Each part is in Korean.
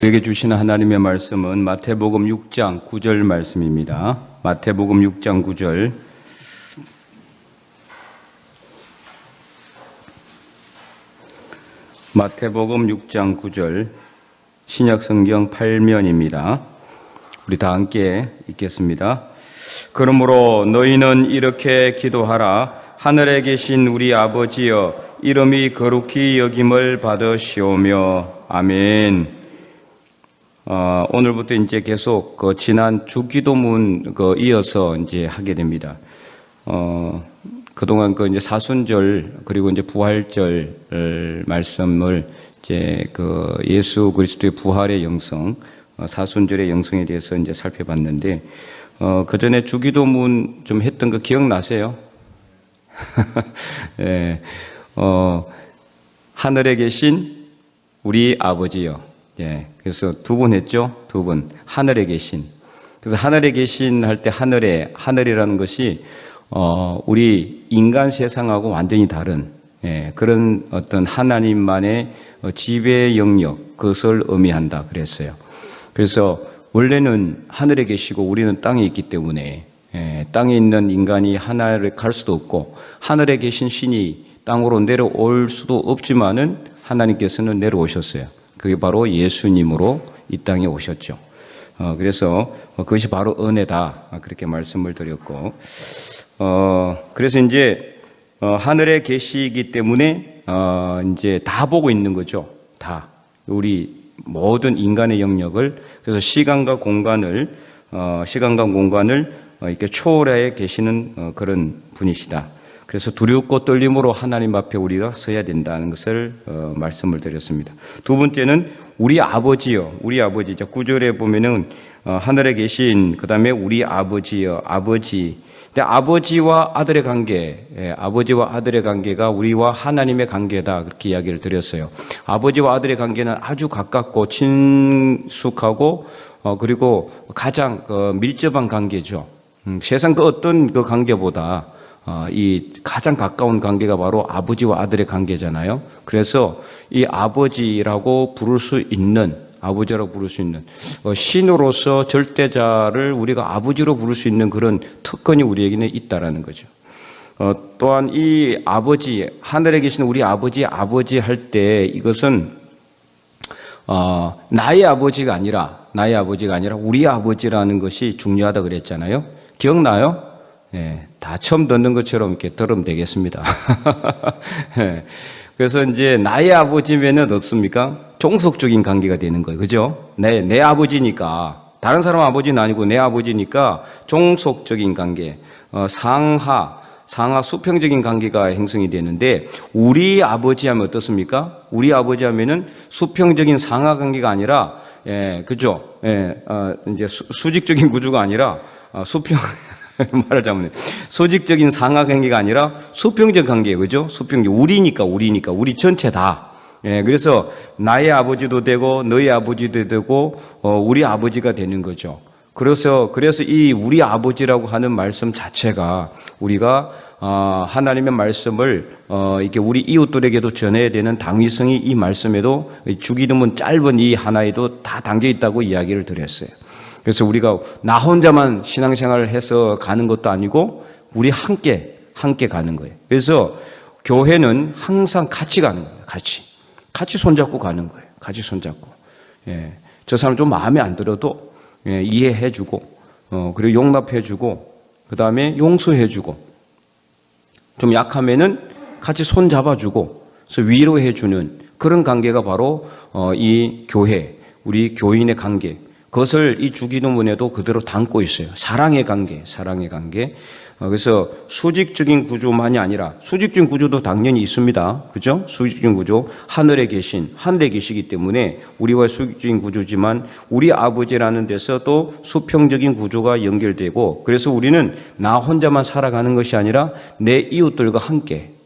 우리에게 주시는 하나님의 말씀은 마태복음 6장 9절 말씀입니다. 마태복음 6장 9절. 마태복음 6장 9절 신약 성경 8면입니다. 우리 다 함께 읽겠습니다. 그러므로 너희는 이렇게 기도하라 하늘에 계신 우리 아버지여 이름이 거룩히 여김을 받으시오며 아멘. 어, 오늘부터 이제 계속 그 지난 주기도문 그 이어서 이제 하게 됩니다. 어, 그동안 그 이제 사순절 그리고 이제 부활절 을 말씀을 이제 그 예수 그리스도의 부활의 영성, 어, 사순절의 영성에 대해서 이제 살펴봤는데 어, 그 전에 주기도문 좀 했던 거 기억나세요? 예, 어, 하늘에 계신 우리 아버지요. 예, 그래서 두 번 했죠. 두 번. 하늘에 계신. 그래서 하늘에 계신 할 때 하늘에, 하늘이라는 것이, 어, 우리 인간 세상하고 완전히 다른, 예, 그런 어떤 하나님만의 어, 지배 영역, 그것을 의미한다. 그랬어요. 그래서 원래는 하늘에 계시고 우리는 땅에 있기 때문에, 예, 땅에 있는 인간이 하늘에 갈 수도 없고, 하늘에 계신 신이 땅으로 내려올 수도 없지만은 하나님께서는 내려오셨어요. 그게 바로 예수님으로 이 땅에 오셨죠. 어, 그래서 그것이 바로 은혜다. 그렇게 말씀을 드렸고, 어, 그래서 이제 어, 하늘에 계시기 때문에 어, 이제 다 보고 있는 거죠. 다 우리 모든 인간의 영역을 그래서 시간과 공간을 어, 시간과 공간을 어, 이렇게 초월해 계시는 어, 그런 분이시다. 그래서 두렵고 떨림으로 하나님 앞에 우리가 서야 된다는 것을 어, 말씀을 드렸습니다. 두 번째는 우리 아버지요, 우리 아버지죠. 구절에 보면은 어, 하늘에 계신 그 다음에 우리 아버지요, 아버지. 근데 아버지와 아들의 관계, 예, 아버지와 아들의 관계가 우리와 하나님의 관계다 그렇게 이야기를 드렸어요. 아버지와 아들의 관계는 아주 가깝고 친숙하고 어, 그리고 가장 그 밀접한 관계죠. 음, 세상 그 어떤 그 관계보다 어, 이 가장 가까운 관계가 바로 아버지와 아들의 관계잖아요. 그래서 이 아버지라고 부를 수 있는 아버지라고 부를 수 있는 어, 신으로서 절대자를 우리가 아버지로 부를 수 있는 그런 특권이 우리에게는 있다라는 거죠. 어, 또한 이 아버지 하늘에 계신 우리 아버지 아버지 할 때 이것은 어, 나의 아버지가 아니라 나의 아버지가 아니라 우리 아버지라는 것이 중요하다 그랬잖아요. 기억나요? 예, 다 처음 듣는 것처럼 이렇게 들으면 되겠습니다. 예, 그래서 이제 나의 아버지면은 어떻습니까? 종속적인 관계가 되는 거예요. 그죠? 내, 내 아버지니까. 다른 사람 아버지는 아니고 내 아버지니까 종속적인 관계. 어, 상하, 상하 수평적인 관계가 형성이 되는데 우리 아버지 하면 어떻습니까? 우리 아버지 하면은 수평적인 상하 관계가 아니라 예, 그죠? 예, 어, 이제 수, 수직적인 구조가 아니라 어, 수평 말하자면 소직적인 상하 관계가 아니라 수평적 관계예요. 그죠? 수평적 우리니까 우리니까 우리 전체 다. 예, 그래서 나의 아버지도 되고 너의 아버지도 되고 어, 우리 아버지가 되는 거죠. 그래서 그래서 이 우리 아버지라고 하는 말씀 자체가 우리가 어, 하나님의 말씀을 어, 이렇게 우리 이웃들에게도 전해야 되는 당위성이 이 말씀에도 주기도문 짧은 이 하나에도 다 담겨 있다고 이야기를 드렸어요. 그래서 우리가 나 혼자만 신앙생활을 해서 가는 것도 아니고 우리 함께 함께 가는 거예요. 그래서 교회는 항상 같이 가는 거예요. 같이 같이 손잡고 가는 거예요. 같이 손잡고 예, 저 사람 좀 마음에 안 들어도 예, 이해해주고 어, 그리고 용납해주고 그 다음에 용서해주고 좀 약하면은 같이 손 잡아주고 그래서 위로해주는 그런 관계가 바로 어, 이 교회 우리 교인의 관계 그것을 이 주기도문에도 그대로 담고 있어요. 사랑의 관계, 사랑의 관계. 어, 그래서 수직적인 구조만이 아니라 수직적인 구조도 당연히 있습니다. 그죠? 수직적인 구조. 하늘에 계신, 하늘에 계시기 때문에 우리와 수직적인 구조지만 우리 아버지라는 데서 또 수평적인 구조가 연결되고 그래서 우리는 나 혼자만 살아가는 것이 아니라 내 이웃들과 함께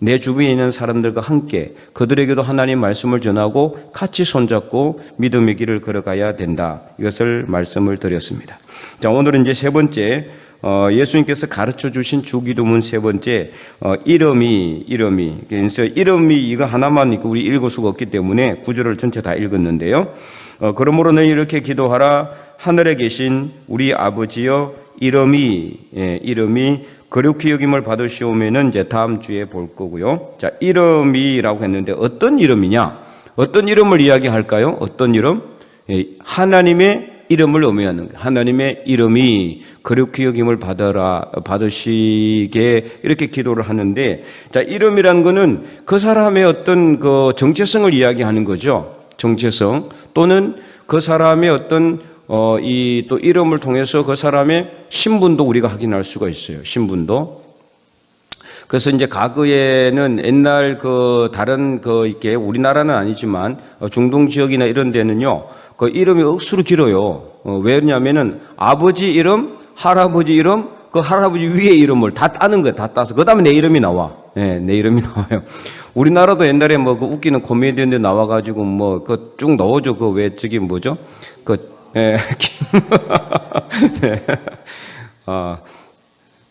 내 주변에 있는 사람들과 함께 그들에게도 하나님 말씀을 전하고 같이 손잡고 믿음의 길을 걸어가야 된다. 이것을 말씀을 드렸습니다. 자, 오늘은 이제 세 번째, 어, 예수님께서 가르쳐 주신 주기도문 세 번째, 어, 이름이, 이름이. 그래서 이름이 이거 하나만 우리 읽을 수가 없기 때문에 구절을 전체 다 읽었는데요. 어, 그러므로 너희 이렇게 기도하라 하늘에 계신 우리 아버지여 이름이 예, 이름이 거룩히 여김을 받으시오면은 이제 다음 주에 볼 거고요. 자 이름이라고 했는데 어떤 이름이냐? 어떤 이름을 이야기할까요? 어떤 이름? 예, 하나님의 이름을 의미하는 거예요. 하나님의 이름이 거룩히 여김을 받아라 받으시게 이렇게 기도를 하는데 자 이름이란 거는 그 사람의 어떤 그 정체성을 이야기하는 거죠. 정체성 또는 그 사람의 어떤 어, 이 또 이름을 통해서 그 사람의 신분도 우리가 확인할 수가 있어요. 신분도. 그래서 이제 과거에는 옛날 그 다른 그 이렇게 우리나라는 아니지만 어, 중동 지역이나 이런 데는요. 그 이름이 억수로 길어요. 어, 왜냐면은 아버지 이름, 할아버지 이름, 그 할아버지 위에 이름을 다 따는 거예요. 다 따서. 그 다음에 내 이름이 나와. 예, 내 이름이 나와요. 우리나라도 옛날에 뭐 그 웃기는 코미디언들 나와가지고 뭐 그 쭉 넣어줘. 그 왜 저기 뭐죠? 그, 예, 네. 아,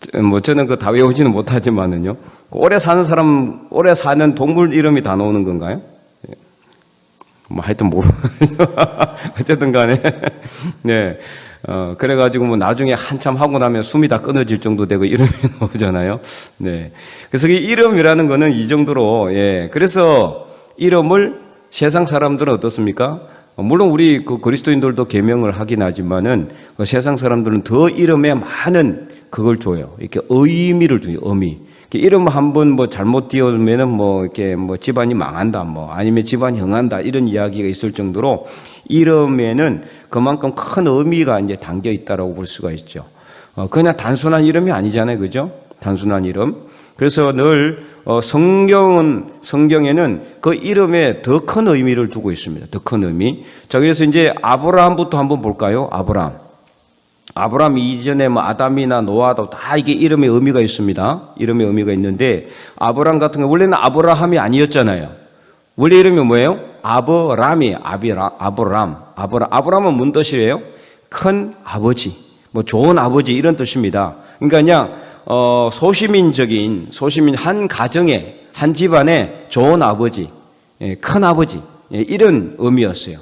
저- 뭐 저는 그 다 외우지는 못하지만은요. 그 오래 사는 사람, 오래 사는 동물 이름이 다 나오는 건가요? 예. 뭐 하여튼 모르. 어쨌든 간에 네. 어, 그래가지고 뭐 나중에 한참 하고 나면 숨이 다 끊어질 정도 되고 이름이 나오잖아요. 네. 그래서 이 이름이라는 거는 이 정도로, 예. 그래서 이름을 세상 사람들은 어떻습니까? 어, 물론 우리 그 그리스도인들도 개명을 하긴 하지만은 그 세상 사람들은 더 이름에 많은 그걸 줘요. 이렇게 의미를 줘요. 의미. 이름 한 번 뭐 잘못 띄우면은 뭐 이렇게 뭐 집안이 망한다 뭐 아니면 집안이 흥한다 이런 이야기가 있을 정도로 이름에는 그만큼 큰 의미가 이제 담겨 있다라고 볼 수가 있죠. 어, 그냥 단순한 이름이 아니잖아요. 그죠? 단순한 이름. 그래서 늘 어, 성경은 성경에는 그 이름에 더 큰 의미를 두고 있습니다. 더 큰 의미. 자, 그래서 이제 아브라함부터 한번 볼까요? 아브라함. 아브라함 이전에 뭐 아담이나 노아도 다 이게 이름의 의미가 있습니다. 이름의 의미가 있는데 아브라함 같은 경우 원래는 아브라함이 아니었잖아요. 원래 이름이 뭐예요? 아브람이 아비라 아브람 아브라 아브람은 뭔 뜻이에요? 큰 아버지, 뭐 좋은 아버지 이런 뜻입니다. 그러니까 그냥 어, 소시민적인 소시민 한 가정에 한 집안에 좋은 아버지, 예, 큰 아버지 예, 이런 의미였어요.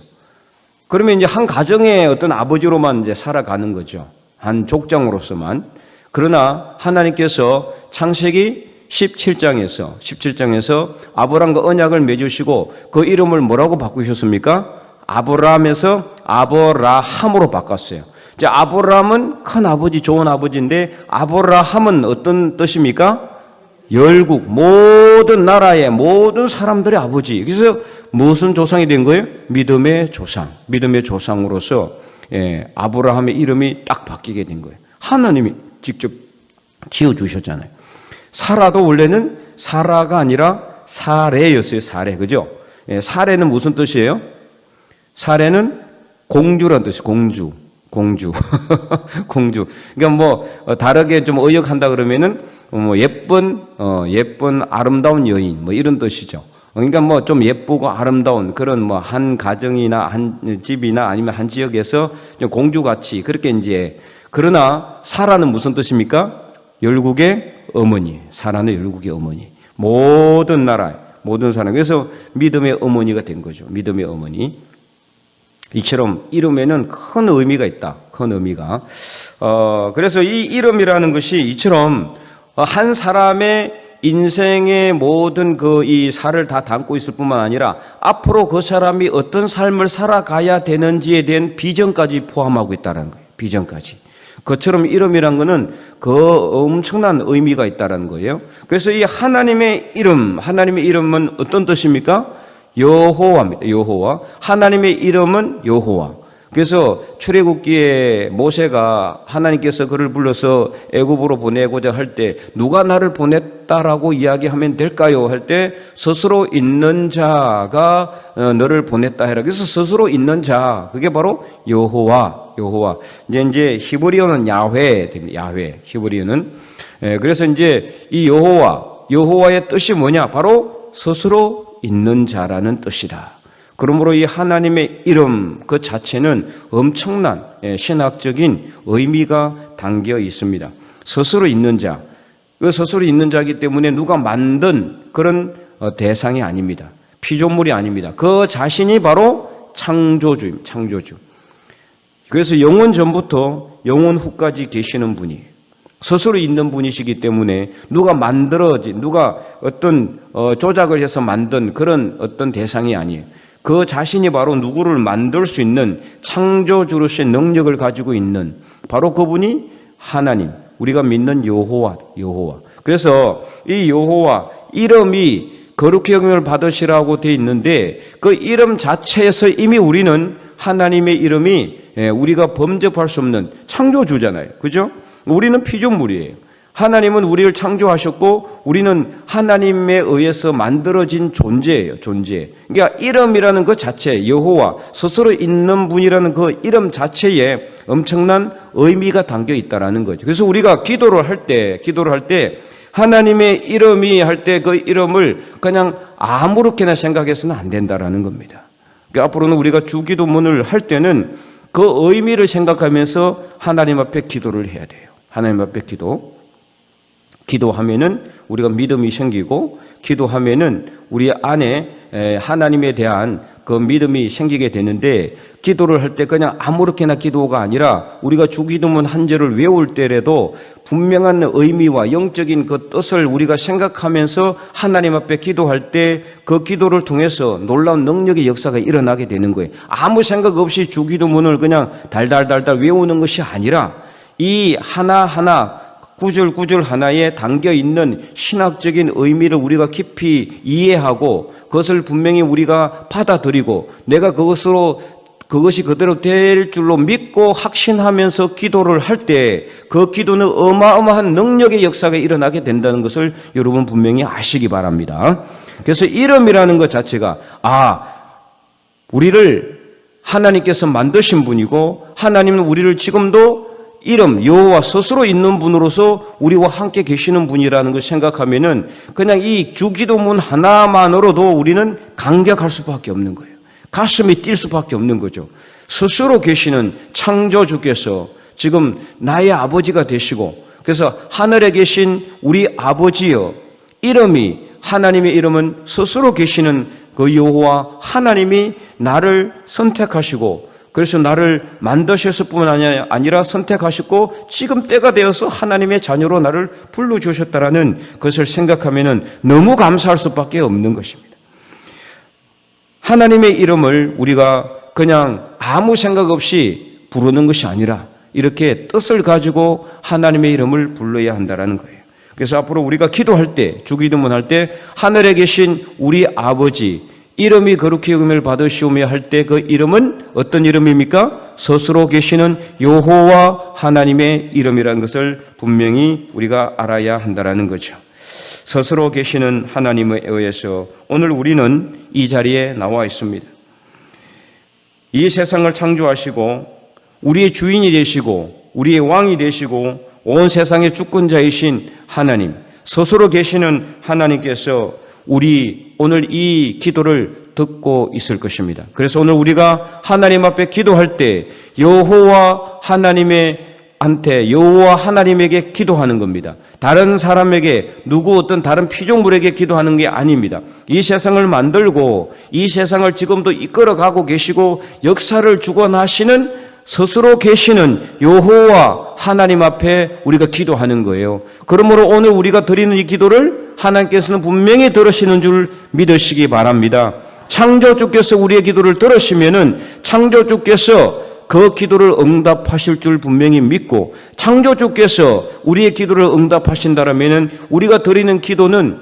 그러면 이제 한 가정의 어떤 아버지로만 이제 살아가는 거죠. 한 족장으로서만. 그러나 하나님께서 창세기 17장에서 17장에서 아브람과 언약을 맺으시고 그 이름을 뭐라고 바꾸셨습니까? 아브람에서 아브라함으로 바꿨어요. 이제 아브람은 큰 아버지, 좋은 아버지인데 아브라함은 어떤 뜻입니까? 열국 모든 나라의 모든 사람들의 아버지. 그래서 무슨 조상이 된 거예요? 믿음의 조상. 믿음의 조상으로서 예, 아브라함의 이름이 딱 바뀌게 된 거예요. 하나님이 직접 지어 주셨잖아요. 사라도 원래는 사라가 아니라 사례였어요. 사례. 그죠? 예, 사례는 무슨 뜻이에요? 사례는 공주란 뜻이 공주. 공주. 공주. 그러니까 뭐 어, 다르게 좀 의역한다 그러면은 어, 뭐 예쁜 어 예쁜 아름다운 여인 뭐 이런 뜻이죠. 그러니까 뭐 좀 예쁘고 아름다운 그런 뭐 한 가정이나 한 집이나 아니면 한 지역에서 좀 공주 같이 그렇게 이제 그러나 사라는 무슨 뜻입니까? 열국의 어머니. 사라는 열국의 어머니. 모든 나라 모든 사람 그래서 믿음의 어머니가 된 거죠. 믿음의 어머니. 이처럼 이름에는 큰 의미가 있다. 큰 의미가. 어, 그래서 이 이름이라는 것이 이처럼 한 사람의 인생의 모든 그 이 살을 다 담고 있을 뿐만 아니라 앞으로 그 사람이 어떤 삶을 살아가야 되는지에 대한 비전까지 포함하고 있다는 거예요. 비전까지. 그처럼 이름이란 거는 그 엄청난 의미가 있다는 거예요. 그래서 이 하나님의 이름, 하나님의 이름은 어떤 뜻입니까? 여호와입니다. 여호와. 하나님의 이름은 여호와. 그래서 출애굽기에 모세가 하나님께서 그를 불러서 애굽으로 보내고자 할 때 누가 나를 보냈다라고 이야기하면 될까요? 할 때 스스로 있는 자가 어, 너를 보냈다 해라. 그래서 스스로 있는 자 그게 바로 여호와 여호와. 이제 이제 히브리어는 야훼 됩니다. 야훼. 히브리어는 예, 그래서 이제 이 여호와 여호와의 뜻이 뭐냐? 바로 스스로 있는 자라는 뜻이다. 그러므로 이 하나님의 이름 그 자체는 엄청난 예, 신학적인 의미가 담겨 있습니다. 스스로 있는 자, 그 스스로 있는 자이기 때문에 누가 만든 그런 어, 대상이 아닙니다. 피조물이 아닙니다. 그 자신이 바로 창조주임, 창조주. 그래서 영원 전부터 영원 후까지 계시는 분이에요. 스스로 있는 분이시기 때문에 누가 만들어진 누가 어떤 어, 조작을 해서 만든 그런 어떤 대상이 아니에요. 그 자신이 바로 누구를 만들 수 있는 창조주로서의 능력을 가지고 있는 바로 그분이 하나님, 우리가 믿는 여호와, 여호와. 그래서 이 여호와 이름이 거룩히 여김을 받으시라고 되어 있는데 그 이름 자체에서 이미 우리는 하나님의 이름이 예, 우리가 범접할 수 없는 창조주잖아요. 그죠? 우리는 피조물이에요. 하나님은 우리를 창조하셨고 우리는 하나님에 의해서 만들어진 존재예요. 존재. 그러니까 이름이라는 것 자체, 여호와 스스로 있는 분이라는 그 이름 자체에 엄청난 의미가 담겨 있다라는 거죠. 그래서 우리가 기도를 할 때, 기도를 할 때 하나님의 이름이 할 때 그 이름을 그냥 아무렇게나 생각해서는 안 된다라는 겁니다. 그러니까 앞으로는 우리가 주기도문을 할 때는 그 의미를 생각하면서 하나님 앞에 기도를 해야 돼요. 하나님 앞에 기도. 기도하면은 우리가 믿음이 생기고 기도하면은 우리 안에 하나님에 대한 그 믿음이 생기게 되는데 기도를 할 때 그냥 아무렇게나 기도가 아니라 우리가 주기도문 한 절을 외울 때라도 분명한 의미와 영적인 그 뜻을 우리가 생각하면서 하나님 앞에 기도할 때 그 기도를 통해서 놀라운 능력의 역사가 일어나게 되는 거예요. 아무 생각 없이 주기도문을 그냥 달달달달 외우는 것이 아니라 이 하나하나 구절 하나에 담겨 있는 신학적인 의미를 우리가 깊이 이해하고 그것을 분명히 우리가 받아들이고 내가 그것으로 그것이 그대로 될 줄로 믿고 확신하면서 기도를 할 때 그 기도는 어마어마한 능력의 역사가 일어나게 된다는 것을 여러분 분명히 아시기 바랍니다. 그래서 이름이라는 것 자체가 아 우리를 하나님께서 만드신 분이고 하나님은 우리를 지금도 이름 여호와 스스로 있는 분으로서 우리와 함께 계시는 분이라는 걸 생각하면은 그냥 이 주기도문 하나만으로도 우리는 감격할 수밖에 없는 거예요. 가슴이 뛸 수밖에 없는 거죠. 스스로 계시는 창조주께서 지금 나의 아버지가 되시고 그래서 하늘에 계신 우리 아버지여 이름이 하나님의 이름은 스스로 계시는 그 여호와 하나님이 나를 선택하시고 그래서 나를 만드셨을 뿐 아니라 선택하셨고 지금 때가 되어서 하나님의 자녀로 나를 불러주셨다라는 것을 생각하면 너무 감사할 수밖에 없는 것입니다. 하나님의 이름을 우리가 그냥 아무 생각 없이 부르는 것이 아니라 이렇게 뜻을 가지고 하나님의 이름을 불러야 한다라는 거예요. 그래서 앞으로 우리가 기도할 때, 주기도문 할 때 하늘에 계신 우리 아버지 이름이 거룩히 여김을 받으시오며 할 때 그 이름은 어떤 이름입니까? 스스로 계시는 여호와 하나님의 이름이라는 것을 분명히 우리가 알아야 한다라는 거죠. 스스로 계시는 하나님에 의해서 오늘 우리는 이 자리에 나와 있습니다. 이 세상을 창조하시고 우리의 주인이 되시고 우리의 왕이 되시고 온 세상의 주권자이신 하나님, 스스로 계시는 하나님께서 우리 오늘 이 기도를 듣고 있을 것입니다. 그래서 오늘 우리가 하나님 앞에 기도할 때 여호와 하나님의 한테 여호와 하나님에게 기도하는 겁니다. 다른 사람에게 누구 어떤 다른 피조물에게 기도하는 게 아닙니다. 이 세상을 만들고 이 세상을 지금도 이끌어 가고 계시고 역사를 주관하시는 스스로 계시는 여호와 하나님 앞에 우리가 기도하는 거예요. 그러므로 오늘 우리가 드리는 이 기도를 하나님께서는 분명히 들으시는 줄 믿으시기 바랍니다. 창조주께서 우리의 기도를 들으시면은 창조주께서 그 기도를 응답하실 줄 분명히 믿고 창조주께서 우리의 기도를 응답하신다라면은 우리가 드리는 기도는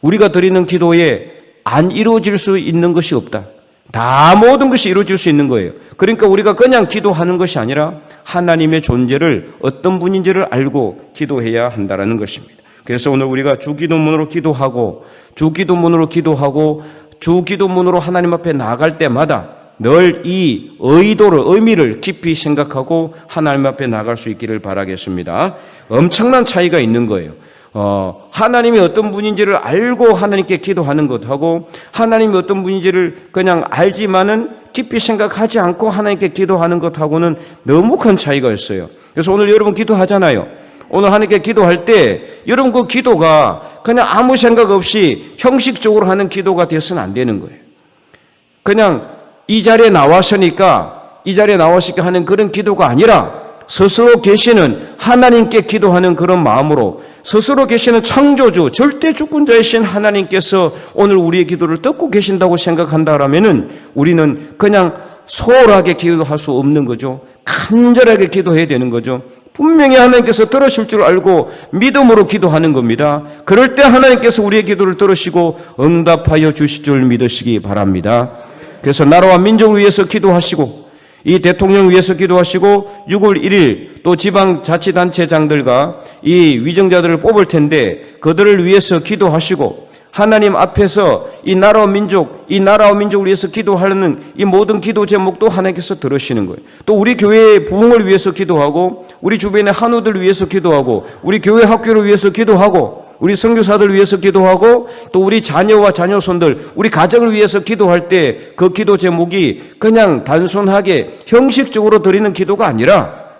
우리가 드리는 기도에 안 이루어질 수 있는 것이 없다. 다 모든 것이 이루어질 수 있는 거예요. 그러니까 우리가 그냥 기도하는 것이 아니라 하나님의 존재를 어떤 분인지를 알고 기도해야 한다라는 것입니다. 그래서 오늘 우리가 주기도문으로 기도하고 주기도문으로 기도하고 주기도문으로 하나님 앞에 나갈 때마다 늘 이 의도를 의미를 깊이 생각하고 하나님 앞에 나갈 수 있기를 바라겠습니다. 엄청난 차이가 있는 거예요. 어, 하나님이 어떤 분인지를 알고 하나님께 기도하는 것하고 하나님이 어떤 분인지를 그냥 알지만은 깊이 생각하지 않고 하나님께 기도하는 것하고는 너무 큰 차이가 있어요. 그래서 오늘 여러분 기도하잖아요. 오늘 하나님께 기도할 때 여러분 그 기도가 그냥 아무 생각 없이 형식적으로 하는 기도가 되어서는 안 되는 거예요. 그냥 이 자리에 나왔으니까 이 자리에 나왔으니까 하는 그런 기도가 아니라 스스로 계시는 하나님께 기도하는 그런 마음으로 스스로 계시는 창조주 절대 주권자이신 하나님께서 오늘 우리의 기도를 듣고 계신다고 생각한다라면은 우리는 그냥 소홀하게 기도할 수 없는 거죠. 간절하게 기도해야 되는 거죠. 분명히 하나님께서 들으실 줄 알고 믿음으로 기도하는 겁니다. 그럴 때 하나님께서 우리의 기도를 들으시고 응답하여 주실 줄 믿으시기 바랍니다. 그래서 나라와 민족을 위해서 기도하시고 이 대통령 위해서 기도하시고 6월 1일 또 지방 자치단체장들과 이 위정자들을 뽑을 텐데 그들을 위해서 기도하시고 하나님 앞에서 이 나라와 민족, 이 나라와 민족을 위해서 기도하는 이 모든 기도 제목도 하나님께서 들으시는 거예요. 또 우리 교회의 부흥을 위해서 기도하고 우리 주변의 한우들 위해서 기도하고 우리 교회 학교를 위해서 기도하고 우리 선교사들 위해서 기도하고 또 우리 자녀와 자녀손들, 우리 가정을 위해서 기도할 때 그 기도 제목이 그냥 단순하게 형식적으로 드리는 기도가 아니라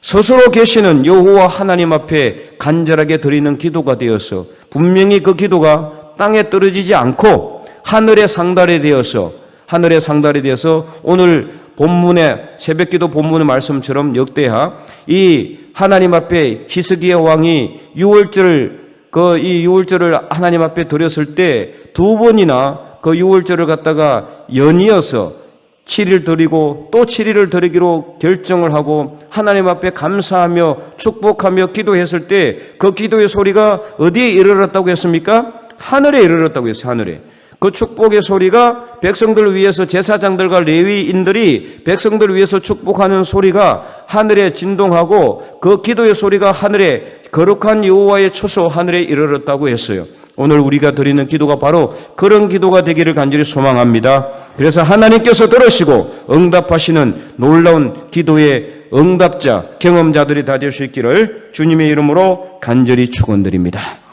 스스로 계시는 여호와 하나님 앞에 간절하게 드리는 기도가 되어서 분명히 그 기도가 땅에 떨어지지 않고 하늘에 상달이 되어서 하늘에 상달이 되어서 오늘 본문의 새벽기도 본문의 말씀처럼 역대하 이 하나님 앞에 히스기야 왕이 유월절 그 이 유월절을 하나님 앞에 드렸을 때 두 번이나 그 유월절을 갖다가 연이어서 7일 드리고 또 7일을 드리기로 결정을 하고 하나님 앞에 감사하며 축복하며 기도했을 때 그 기도의 소리가 어디에 이르렀다고 했습니까? 하늘에 이르렀다고 했어요. 하늘에. 그 축복의 소리가 백성들을 위해서 제사장들과 레위인들이 백성들을 위해서 축복하는 소리가 하늘에 진동하고 그 기도의 소리가 하늘에 거룩한 여호와의 초소 하늘에 이르렀다고 했어요. 오늘 우리가 드리는 기도가 바로 그런 기도가 되기를 간절히 소망합니다. 그래서 하나님께서 들으시고 응답하시는 놀라운 기도의 응답자, 경험자들이 다 될 수 있기를 주님의 이름으로 간절히 축원드립니다.